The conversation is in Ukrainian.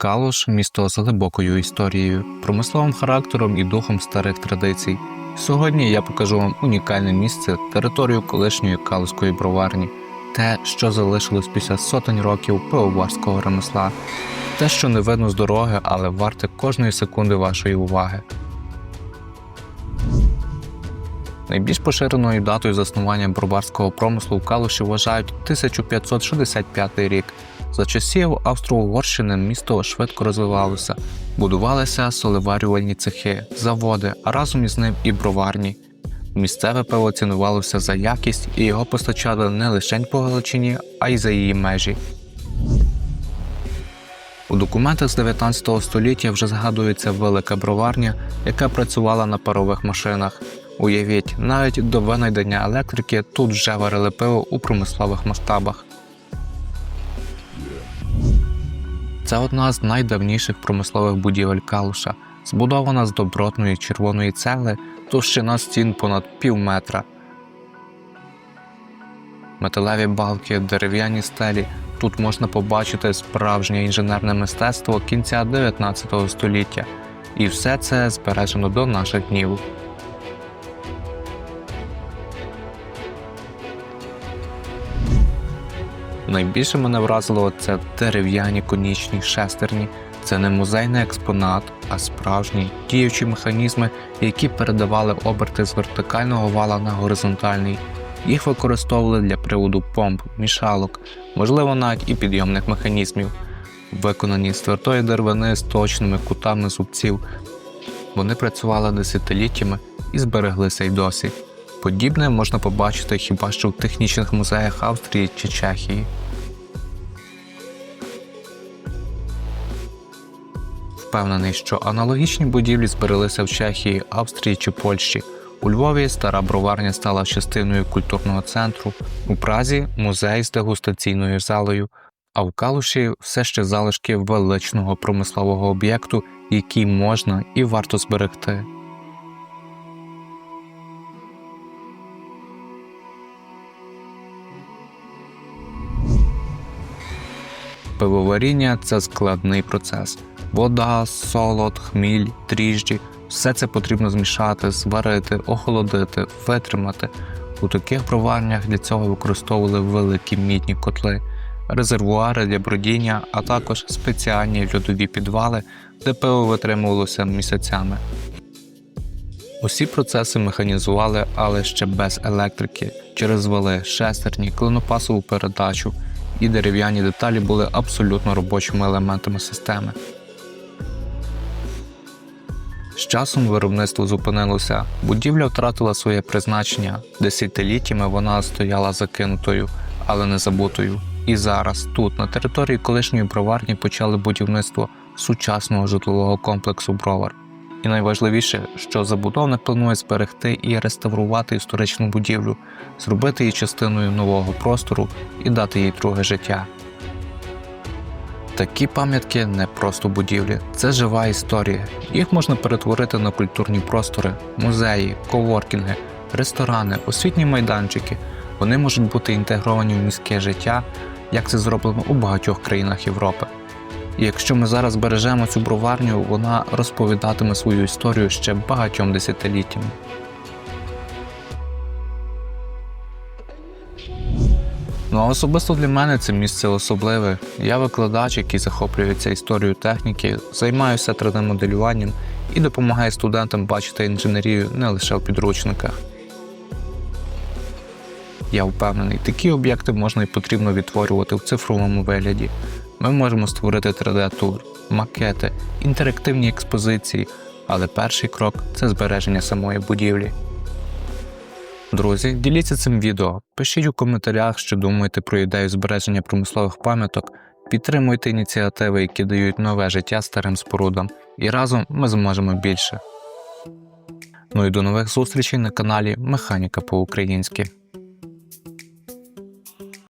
Калуш місто з глибокою історією, промисловим характером і духом старих традицій. Сьогодні я покажу вам унікальне місце, територію колишньої калузької броварні, те, що залишилось після сотень років пивоварського ремесла, те, що не видно з дороги, але варте кожної секунди вашої уваги. Найбільш поширеною датою заснування броварського промислу в Калуші вважають 1565 рік. За часів Австро-Угорщини місто швидко розвивалося, будувалися соливарювальні цехи, заводи, а разом із ним і броварні. Місцеве пиво цінувалося за якість і його постачали не лише по Галичині, а й за її межі. У документах з 19 століття вже згадується велика броварня, яка працювала на парових машинах. Уявіть, навіть до винайдення електрики тут вже варили пиво у промислових масштабах. Це одна з найдавніших промислових будівель Калуша, збудована з добротної червоної цегли, товщина стін понад пів метра. Металеві балки, дерев'яні стелі. Тут можна побачити справжнє інженерне мистецтво кінця 19 століття, і все це збережено до наших днів. Найбільше мене вразило це дерев'яні конічні шестерні. Це не музейний експонат, а справжні діючі механізми, які передавали оберти з вертикального вала на горизонтальний. Їх використовували для приводу помп, мішалок, можливо, навіть і підйомних механізмів, виконані з твердої деревини з точними кутами зубців. Вони працювали десятиліттями і збереглися й досі. Подібне можна побачити хіба що в технічних музеях Австрії чи Чехії. Впевнений, що аналогічні будівлі збереглися в Чехії, Австрії чи Польщі. У Львові стара броварня стала частиною культурного центру, у Празі музей з дегустаційною залою, а в Калуші все ще залишки величного промислового об'єкту, який можна і варто зберегти. Пивоваріння це складний процес. Вода, солод, хміль, дріжджі все це потрібно змішати, зварити, охолодити, витримати. У таких броварнях для цього використовували великі мідні котли, резервуари для бродіння, а також спеціальні льодові підвали, де пиво витримувалося місяцями. Усі процеси механізували, але ще без електрики, через вали, шестерні, клинопасову передачу і дерев'яні деталі були абсолютно робочими елементами системи. З часом виробництво зупинилося, будівля втратила своє призначення, десятиліттями вона стояла закинутою, але не забутою. І зараз тут, на території колишньої броварні, почали будівництво сучасного житлового комплексу Бровар. І найважливіше, що забудовник планує зберегти і реставрувати історичну будівлю, зробити її частиною нового простору і дати їй друге життя. Такі пам'ятки не просто будівлі, це жива історія. Їх можна перетворити на культурні простори, музеї, коворкінги, ресторани, освітні майданчики. Вони можуть бути інтегровані в міське життя, як це зроблено у багатьох країнах Європи. І якщо ми зараз бережемо цю броварню, вона розповідатиме свою історію ще багатьом десятиліттям. Ну а особисто для мене це місце особливе. Я викладач, який захоплюється історією техніки, займаюся 3D-моделюванням і допомагаю студентам бачити інженерію не лише в підручниках. Я впевнений, такі об'єкти можна і потрібно відтворювати в цифровому вигляді. Ми можемо створити 3D-тур, макети, інтерактивні експозиції, але перший крок це збереження самої будівлі. Друзі, діліться цим відео, пишіть у коментарях, що думаєте про ідею збереження промислових пам'яток, підтримуйте ініціативи, які дають нове життя старим спорудам, і разом ми зможемо більше. Ну і до нових зустрічей на каналі Механіка по-українськи.